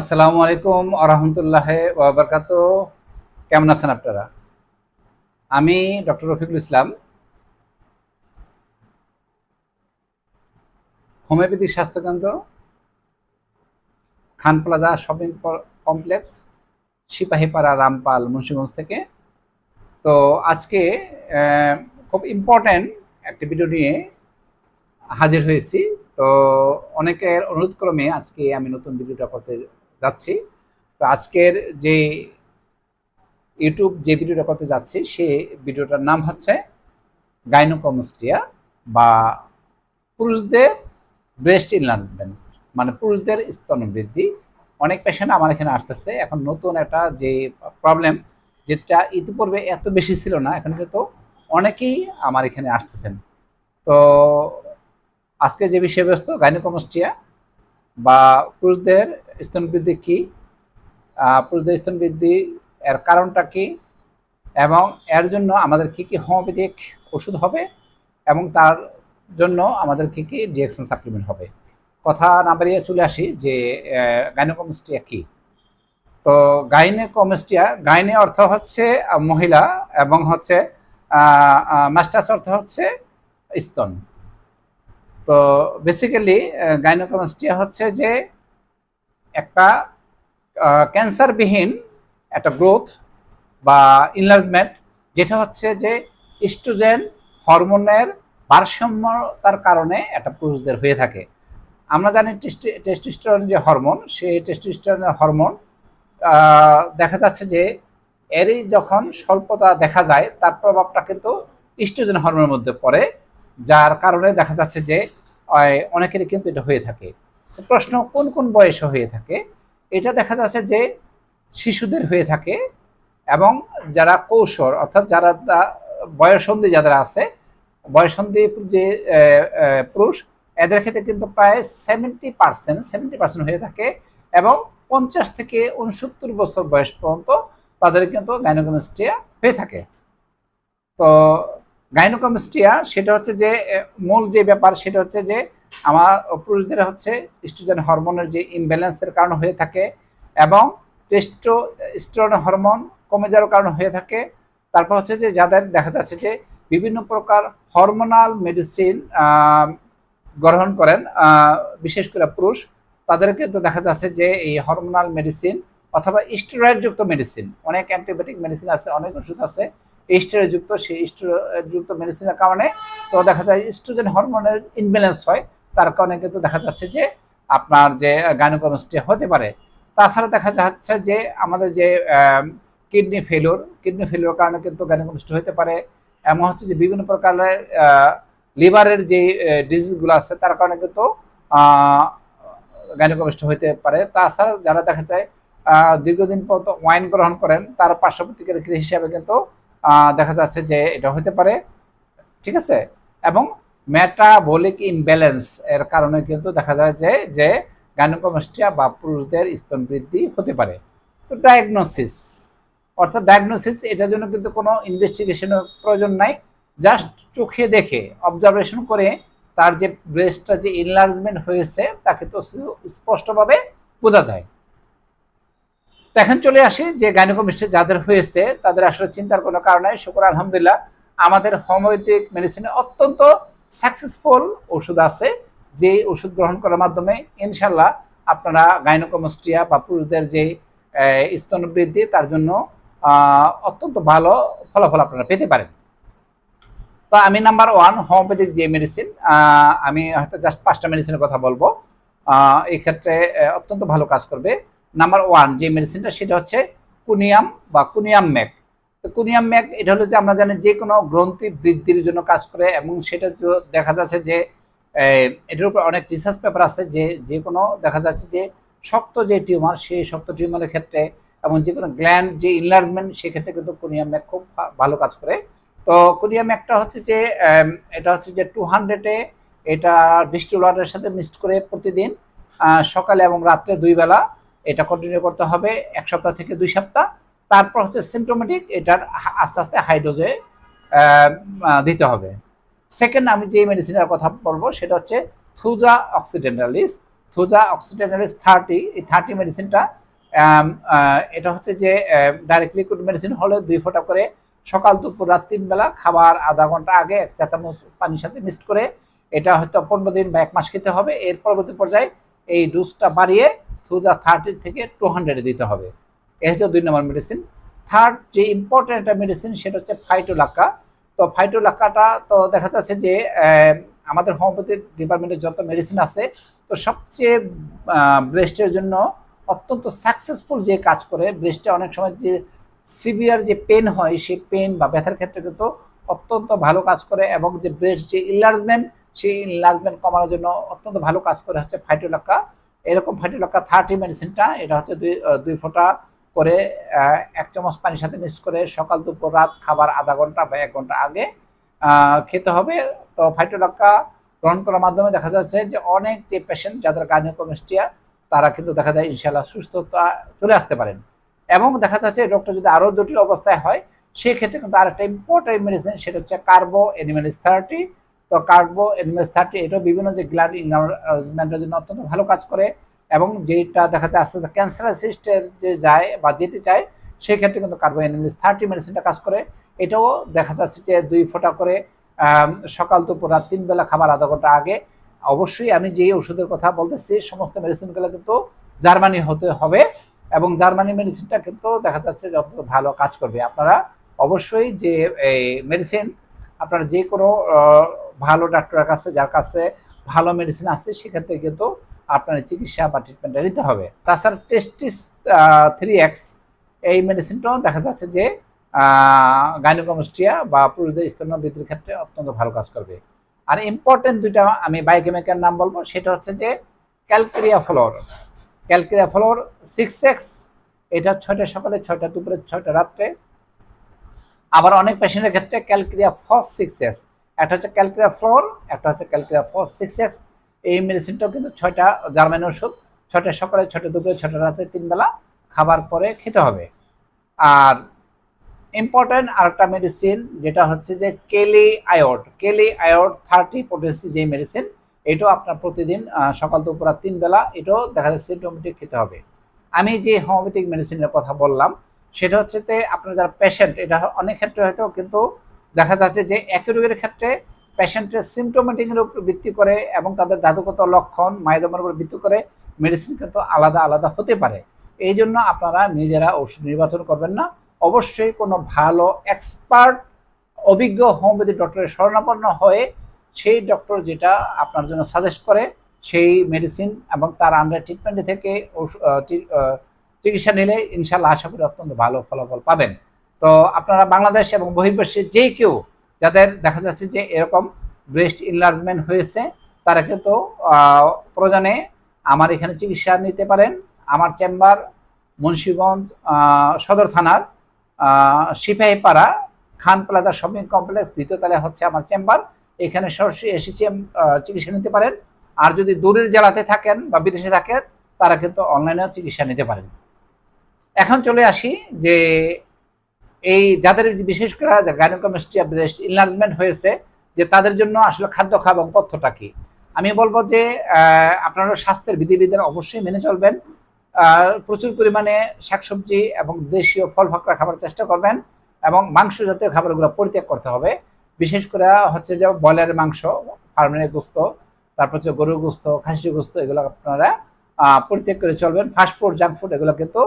আসসালামু আলাইকুম আরহামতুল্লাহ ওবরকাত কেমন আছেন আপনারা? আমি ডক্টর রফিকুল ইসলাম। হোমিওপ্যাথি স্বাস্থ্যকেন্দ্র, Khan plaza shopping complex, Sipahipara Rampal, Munshiganj থেকে। তো আজকে খুব ইম্পর্ট্যান্ট একটি ভিডিও নিয়ে হাজির হয়েছি। তো অনেকের অনুরোধ ক্রমে আজকে আমি নতুন ভিডিওটা করতে যাচ্ছি। তো আজকের যে ইউটিউব যে ভিডিওটা করতে যাচ্ছি, সে ভিডিওটার নাম হচ্ছে গাইনোকমস্টিয়া বা পুরুষদের ব্রেস্ট ইনলার্জমেন্ট মানে পুরুষদের স্তন বৃদ্ধি অনেক পেশেন্ট আমার এখানে আসতেছে। এখন নতুন একটা যে প্রবলেম যেটা ইতিপূর্বে এত বেশি ছিল না, এখন কিন্তু অনেকেই আমার এখানে আসতেছেন। তো আজকে যে বিষয়বস্তু, গাইনোকমস্টিয়া বা পুরুষদের স্তন বৃদ্ধি কি পুরুষদের স্তন বৃদ্ধি এর কারণটা কি? এবং এর জন্য আমাদের কি কি হোমিওপ্যাথিক ওষুধ হবে? এবং তার জন্য আমাদের কি কি ডিএকশন সাপ্লিমেন্ট হবে? কথা না বাড়িয়ে চলে আসি যে গাইনোকমস্টিয়া কি? তো গাইনেকমস্টিয়া গাইনে অর্থ হচ্ছে মহিলা এবং হচ্ছে মাস্টার্স অর্থ হচ্ছে স্তন। তো বেসিক্যালি গাইনোকমস্টিয়া হচ্ছে যে একটা ক্যান্সারবিহীন একটা গ্রোথ বা ইনলার্জমেন্ট যেটা হচ্ছে যে ইস্ট্রোজেন হরমোনের ভারসাম্যতার কারণে একটা পুরুষদের হয়ে থাকে। আমরা জানি টেস্টোস্টেরন যে হরমোন সেই টেস্টোস্টেরনের হরমোন দেখা যাচ্ছে যে এরই যখন স্বল্পতা দেখা যায়, তার প্রভাবটা কিন্তু ইস্ট্রোজেন হরমোনের মধ্যে পড়ে। যার কারণে দেখা যাচ্ছে যে অনেকেরই কিন্তু এটা হয়ে থাকে। প্রশ্ন, কোন কোন বয়সে হয়ে থাকে? এটা দেখা যাচ্ছে যে, শিশুদের হয়ে থাকে এবং যারা কৌশল, অর্থাৎ যারা বয়সন্ধি যাদের আছে, বয়সন্ধি যে পুরুষ, এদের ক্ষেত্রে কিন্তু প্রায় সেভেন্টি পার্সেন্ট সেভেন্টি পার্সেন্ট হয়ে থাকে এবং পঞ্চাশ থেকে উনসত্তর বছর বয়স পর্যন্ত তাদের কিন্তু গাইনোকমিস্টিয়া হয়ে থাকে। তো গাইনোকমিস্টিয়া সেটা হচ্ছে যে মূল যে ব্যাপার, সেটা হচ্ছে যে, আমার পুরুষদের হচ্ছে স্ট্রোজেন হরমোনের যে ইমব্যালেন্সের কারণে হয়ে থাকে এবং টেস্টোস্টেরন হরমোন কমে যাওয়ার কারণে হয়ে থাকে। তারপর হচ্ছে যে, যাদের দেখা যাচ্ছে যে, বিভিন্ন প্রকার হরমোনাল মেডিসিন গ্রহণ করেন বিশেষ করে পুরুষ তাদেরকে তো দেখা যাচ্ছে যে, এই হরমোনাল মেডিসিন অথবা স্টেরয়েডযুক্ত মেডিসিন অনেক অ্যান্টিবায়োটিক মেডিসিন আছে, অনেক ওষুধ আছে স্টেরয়েডযুক্ত সেই স্টেরয়েডযুক্ত মেডিসিনের কারণে তো দেখা যায় স্ট্রোজেন হরমোনের ইনব্যালেন্স হয়। তার কারণে কিন্তু দেখা যাচ্ছে যে আপনার যে গাইনোকমিস্টিয়া হতে পারে। তাছাড়া দেখা যাচ্ছে যে আমাদের যে কিডনি ফেলিওর কিডনি ফেলিওর কারণে কিন্তু গাইনোকমিস্টি হতে পারে। এমন হচ্ছে যে বিভিন্ন প্রকারের লিভারের যে ডিজিজগুলো আছে, তার কারণে কিন্তু গাইনোকমিস্ট হতে পারে। তাছাড়া যারা দেখা যায় দীর্ঘদিন পর্যন্ত ওয়াইন গ্রহণ করেন, তার পার্শ্ব প্রতিক্রিয়া হিসাবে কিন্তু দেখা যাচ্ছে যে এটা হতে পারে, ঠিক আছে? এবং মেটাবলিক ইমব্যালেন্স এর কারণে কিন্তু দেখা যায় যে যে গাইনোকমিস্টিয়া বা পুরুষদের স্তন বৃদ্ধি হতে পারে। তো ডায়াগনোসিস অর্থাৎ ডায়াগনোসিস এটার জন্য কিন্তু কোনো ইনভেস্টিগেশনের প্রয়োজন নাই। জাস্ট চোখে দেখে অবজারভেশন করে তার যে ব্রেস্টটা যে এনলার্জমেন্ট হয়েছে, তাকে তো স্পষ্টভাবে বোঝা যায়। এখন চলে আসি যে গাইনোকমিস্টে যাদের হয়েছে তাদের আসলে চিন্তার কোনো কারণ নাই। শুক্র আলহামদুলিল্লাহ আমাদের হোমিওপ্যাথিক মেডিসিনে অত্যন্ত সাকসেসফুল ওষুধ আছে যে ওষুধ গ্রহণ করার মাধ্যমে ইনশাল্লাহ আপনারা গাইনোকমস্ট্রিয়া বা পুরুষদের যে স্তন বৃদ্ধি তার জন্য অত্যন্ত ভালো ফলাফল আপনারা পেতে পারেন। তো আমি নাম্বার ওয়ান হোমিওপ্যাথিক যে মেডিসিন আমি হয়তো জাস্ট পাঁচটা মেডিসিনের কথা বলব। আহ, এই ক্ষেত্রে অত্যন্ত ভালো কাজ করবে। নাম্বার ওয়ান যে মেডিসিনটা সেটা হচ্ছে কুনিয়াম বা কুনিয়াম ম্যাক তো কুনিয়াম ম্যাক এটা হলো যে আমরা জানি যে কোনো গ্রন্থি বৃদ্ধির জন্য কাজ করে এবং সেটা দেখা যাচ্ছে যে এটার উপর অনেক রিসার্চ পেপার আছে যে যে কোনো দেখা যাচ্ছে যে শক্ত যে টিউমার সেই শক্ত টিউমারের ক্ষেত্রে এবং যে কোনো গ্ল্যান্ড যে ইনলার্জমেন্ট সেক্ষেত্রে কিন্তু কুনিয়াম ম্যাক খুব ভালো কাজ করে। তো কুনিয়াম ম্যাকটা হচ্ছে যে এটা হচ্ছে যে টু হান্ড্রেডে এটা ডিস্টিল ওয়াটারের সাথে মিক্সড করে প্রতিদিন সকালে এবং রাত্রে দুই বেলা এটা কন্টিনিউ করতে হবে এক সপ্তাহ থেকে দুই সপ্তাহ। তারপর হচ্ছে সিমটোমেটিক এটার আস্তে আস্তে হাই ডোজে দিতে হবে। সেকেন্ড আমি যে মেডিসিনের কথা বলব, সেটা হচ্ছে Thuja occidentalis Thuja occidentalis thirty এই থার্টি মেডিসিনটা এটা হচ্ছে যে ডাইরেক্ট লিকুইড মেডিসিন হলে দুই ফোঁটা করে সকাল, দুপুর, রাত তিন বেলা খাবার আধা ঘণ্টা আগে এক চা চামচ পানির সাথে মিক্সড করে, এটা হয়তো পনেরো দিন বা এক মাস খেতে হবে। এর পরবর্তী পর্যায়ে এই ডোজটা বাড়িয়ে থুজা থার্টি থেকে টু হান্ড্রেডে দিতে হবে। এ হচ্ছে দুই নম্বর মেডিসিন থার্ড যে ইম্পর্টেন্ট একটা মেডিসিন সেটা হচ্ছে ফাইটোলাক্কা তো ফাইটোলাক্কাটা তো দেখা যাচ্ছে যে আমাদের হোমিওপ্যাথি ডিপার্টমেন্টের যত মেডিসিন আছে, তো সবচেয়ে ব্রেস্টের জন্য অত্যন্ত সাকসেসফুল যে কাজ করে ব্রেস্টে অনেক সময় যে সিভিয়ার যে পেন হয়, সেই পেন বা ব্যথার ক্ষেত্রে কিন্তু অত্যন্ত ভালো কাজ করে এবং যে ব্রেস্ট যে ইনলার্জমেন্ট সেই ইনলার্জমেন্ট কমানোর জন্য অত্যন্ত ভালো কাজ করে হচ্ছে ফাইটোলাক্কা এরকম ফাইটোলাক্কা থার্টি মেডিসিনটা এটা হচ্ছে দুই দুই ফোঁটা করে এক চামচ পানির সাথে মিক্স করে সকাল, দুপুর, রাত খাবার আধা ঘণ্টা বা এক ঘণ্টা আগে খেতে হবে। তো ফাইটোলাক্কা গ্রহণ করার মাধ্যমে দেখা যাচ্ছে যে অনেক যে পেশেন্ট যাদের গাইনোকমিস্টিয়া তারা কিন্তু দেখা যায় ইনশাল্লাহ সুস্থতা চলে আসতে পারেন। এবং দেখা যাচ্ছে রোগটা যদি আরও জটিল অবস্থায় হয়, সেক্ষেত্রে কিন্তু আরেকটা ইম্পর্টেন্ট মেডিসিন সেটা হচ্ছে কার্বো এনিমেলিস থার্টি তো কার্বো এনএমএস থার্টি এটাও বিভিন্ন যে গ্ল্যান্ড ইনার্জমেন্টের জন্য অত্যন্ত ভালো কাজ করে এবং যেটা দেখা যায় আস্তে আস্তে ক্যান্সার সিস্টের যে যায় বা যেতে চায় সেই ক্ষেত্রে কিন্তু কার্বো এনএমএস থার্টি মেডিসিনটা কাজ করে। এটাও দেখা যাচ্ছে যে দুই ফোঁটা করে সকাল, দুপুর, রাত তিন বেলা খাবার আধা ঘণ্টা আগে। অবশ্যই আমি যে ওষুধের কথা বলতেছি, সমস্ত মেডিসিনগুলো কিন্তু জার্মানি হতে হবে এবং জার্মানি মেডিসিনটা কিন্তু দেখা যাচ্ছে যে অত্যন্ত ভালো কাজ করবে। আপনারা অবশ্যই যে, এই মেডিসিন আপনারা যে কোনো ভালো ডাক্তারের কাছে, যার কাছে ভালো মেডিসিন আছে, সেক্ষেত্রে কিন্তু আপনার চিকিৎসা বা ট্রিটমেন্টটা নিতে হবে। তাছাড়া টেস্টিস থ্রি এক্স এই মেডিসিনটাও দেখা যাচ্ছে যে গাইনোকমিস্ট্রিয়া বা পুরুষদের স্তন্য বৃদ্ধির ক্ষেত্রে অত্যন্ত ভালো কাজ করবে। আর ইম্পর্টেন্ট দুইটা আমি বায়োকেমিক্যাল নাম বলব, সেটা হচ্ছে যে calcarea fluor calcarea fluor six X এটা ছয়টা সকালে, ছয়টা দুপুরে, ছয়টা রাত্রে। আবার অনেক পেশেন্টের ক্ষেত্রে ক্যালকেরিয়া ফস সিক্স এক্স একটা হচ্ছে ক্যালকেরিয়া ফ্লোর একটা হচ্ছে ক্যালকেরিয়া ফস সিক্স এক্স। এই মেডিসিনটাও কিন্তু ছয়টা জার্মানি ওষুধ, ছয়টা সকালে, ছয়টা দুপুরে, ছয়টা রাতে তিনবেলা খাবার পরে খেতে হবে। আর ইম্পর্টেন্ট আরেকটা মেডিসিন যেটা হচ্ছে যে Kali iod Kali iod thirty potency যে মেডিসিন এটাও আপনার প্রতিদিন সকাল দুপুর আর তিন বেলা, এটাও দেখা যাচ্ছে সিমটোমেটিক খেতে হবে। আমি যে হোমিওপ্যাথিক মেডিসিনের কথা বললাম, সেটা হচ্ছে আপনার যারা পেশেন্ট এটা অনেক ক্ষেত্রে হয়তো কিন্তু দেখা যাচ্ছে যে একই রোগের ক্ষেত্রে পেশেন্টের সিমটোমেটিকের উপর ভিত্তি করে এবং তাদের ধাতুগত লক্ষণ মায়েদমের উপর ভিত্তি করে মেডিসিন কিন্তু আলাদা আলাদা হতে পারে। এই জন্য আপনারা নিজেরা ওষুধ নির্বাচন করবেন না। অবশ্যই কোনো ভালো এক্সপার্ট অভিজ্ঞ হোমিওপ্যাথি ডক্টরের শরণাপন্ন হয়ে সেই ডক্টর যেটা আপনার জন্য সাজেস্ট করে, সেই মেডিসিন এবং তার আন্ডার ট্রিটমেন্ট থেকে চিকিৎসা নিলে ইনশাল্লাহ আশা করি অত্যন্ত ভালো ফলাফল পাবেন। তো আপনারা বাংলাদেশ এবং বহির্বিশ্বে যে কেউ যাদের দেখা যাচ্ছে যে এরকম ব্রেস্ট ইনলার্জমেন্ট হয়েছে, তারা কিন্তু প্রয়োজনে আমার এখানে চিকিৎসা নিতে পারেন। আমার চেম্বার মুন্সিগঞ্জ সদর থানার Sipahipara Khan plaza shopping complex দ্বিতীয় হচ্ছে আমার চেম্বার। এখানে সরাসরি এসে চিকিৎসা নিতে পারেন। আর যদি দূরের জেলাতে থাকেন বা বিদেশে থাকেন, তারা কিন্তু অনলাইনেও চিকিৎসা নিতে পারেন। এখন চলে আসি যে এই যাদের বিশেষ করে গাইনোকমিস্ট্রিয়া ব্রেস্ট ইনলার্জমেন্ট হয়েছে, যে তাদের জন্য আসলে খাদ্য খাওয়া এবং পথ্যটা কি? আমি বলব যে আপনারা স্বাস্থ্যের বিধিবিধান অবশ্যই মেনে চলবেন। প্রচুর পরিমাণে শাকসবজি এবং দেশীয় ফল ফাকড়া খাবার চেষ্টা করবেন এবং মাংস জাতীয় খাবারগুলো পরিত্যাগ করতে হবে। বিশেষ করে হচ্ছে যে ব্রয়লারের মাংস, ফার্মের গোস্ত, তারপর হচ্ছে গরুর গোস্ত খাসি গোস্ত, এগুলো আপনারা পরিত্যাগ করে চলবেন। ফাস্ট ফুড জাঙ্ক ফুড এগুলো কিন্তু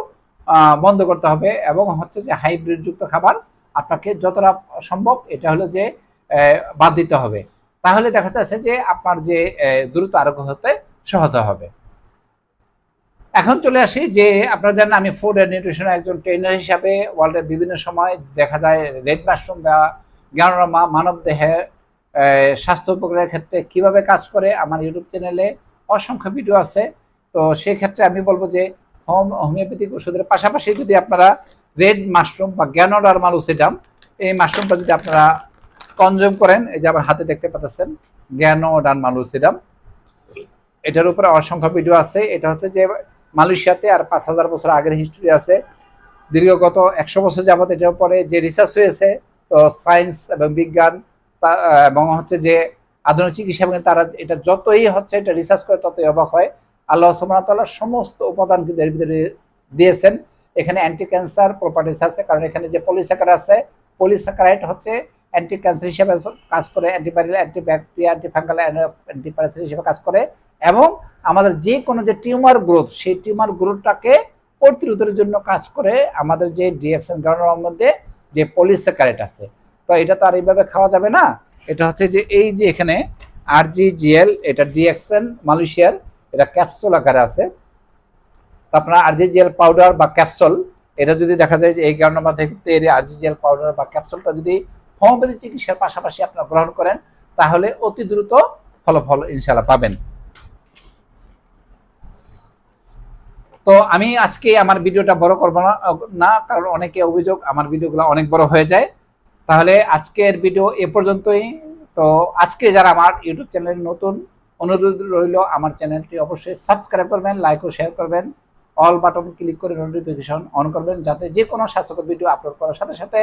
বন্ধ করতে হবে এবং হচ্ছে যে হাইব্রিড যুক্ত খাবার আপনাকে যতটা সম্ভব এটা হলো যে বাদ দিতে হবে। তাহলে দেখা যাচ্ছে যে আপনার যে দ্রুত আরোগ্য হতে সহায়তা হবে। এখন চলে আসি যে আপনারা জানেন আমি ফুড অ্যান্ড নিউট্রিশন একজন ট্রেনার হিসাবে ওয়ার্ল্ডের বিভিন্ন সময় দেখা যায় রেড মাশরুম বা জ্ঞানরমা মানব দেহের স্বাস্থ্য উপকারের ক্ষেত্রে কীভাবে কাজ করে আমার ইউটিউব চ্যানেলে অসংখ্য ভিডিও আছে। তো সেই ক্ষেত্রে আমি বলব যে হোম, হোমিওপ্যাথিক ওষুধের পাশাপাশি যদি আপনারা রেড মাশরুম বা জ্ঞানোডার মালুসিডাম এই মাশরুমটা যদি আপনারা কনজিউম করেন, এই যে আমার হাতে দেখতে পাচ্ছেন জ্ঞানোডান মালুসিডাম এটার উপরে অসংখ্য ভিডিও আছে। এটা হচ্ছে যে মালয়েশিয়াতে আর পাঁচ হাজার বছর আগের হিস্ট্রি আছে। দীর্ঘগত একশো বছর যাবত এটার উপরে যে রিসার্চ হয়েছে, তো সায়েন্স এবং বিজ্ঞান এবং হচ্ছে যে আধুনিক চিকিৎসা এবং তারা এটা যতই হচ্ছে এটা রিসার্চ করে ততই অবাক হয়। আল্লাহ সুমতাল্লাহ সমস্ত উপাদান কিন্তু এর ভিতরে দিয়েছেন। এখানে অ্যান্টি ক্যান্সার প্রপার্টিস আছে, কারণ এখানে যে পলিস্যাকার আছে পলিস্যাকারাইড হচ্ছে অ্যান্টি ক্যান্সার হিসেবে কাজ করে অ্যান্টিভাইরাল অ্যান্টিব্যাকটেরিয়া অ্যান্টিফাঙ্গাল অ্যান্টিপ্যারাসাইট হিসেবে কাজ করে এবং আমাদের যে কোনো যে টিউমার গ্রোথ সেই টিউমার গ্রোথটাকে প্রতিরোধের জন্য কাজ করে আমাদের যে ডিএক্সএন গ্রাউন্ডের মধ্যে যে পলিস্যাকারাইড আছে। তো এটা তো আর এইভাবে খাওয়া যাবে না। এটা হচ্ছে যে এই যে এখানে আরজিজিএল এটা ডিএক্সএন মালয়েশিয়ার এটা ক্যাপসুল আকারে আছে। আপনার আরজিজিএল পাউডার বা ক্যাপসুল এটা যদি দেখা যায় যে এই কারণে কারণের মধ্যে তৈরি আরজিজিএল পাউডার বা ক্যাপসুলটা যদি হোমিওপ্যাথি চিকিৎসার পাশাপাশি আপনারা গ্রহণ করেন, তাহলে অতি দ্রুত ফলাফল ইনশাল্লাহ পাবেন। তো আমি আজকে আমার ভিডিওটা বড় করব না, কারণ অনেকে অভিযোগ, আমার ভিডিওগুলো অনেক বড় হয়ে যায়। তাহলে আজকের ভিডিও এ পর্যন্তই। তো আজকে যারা আমার ইউটিউব চ্যানেল নতুন অনুরোধ রইল আমার চ্যানেলটি অবশ্যই সাবস্ক্রাইব করবেন লাইক ও শেয়ার করবেন অল বাটন ক্লিক করে নোটিফিকেশন অন করবেন, যাতে যে কোনো স্বাস্থ্যকর ভিডিও আপলোড করার সাথে সাথে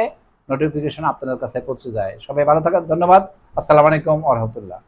নোটিফিকেশন আপনাদের কাছে পৌঁছে যায়। সবাই ভালো থাকার ধন্যবাদ, আসসালামু আলাইকুম আ রহমতুল্লাহ।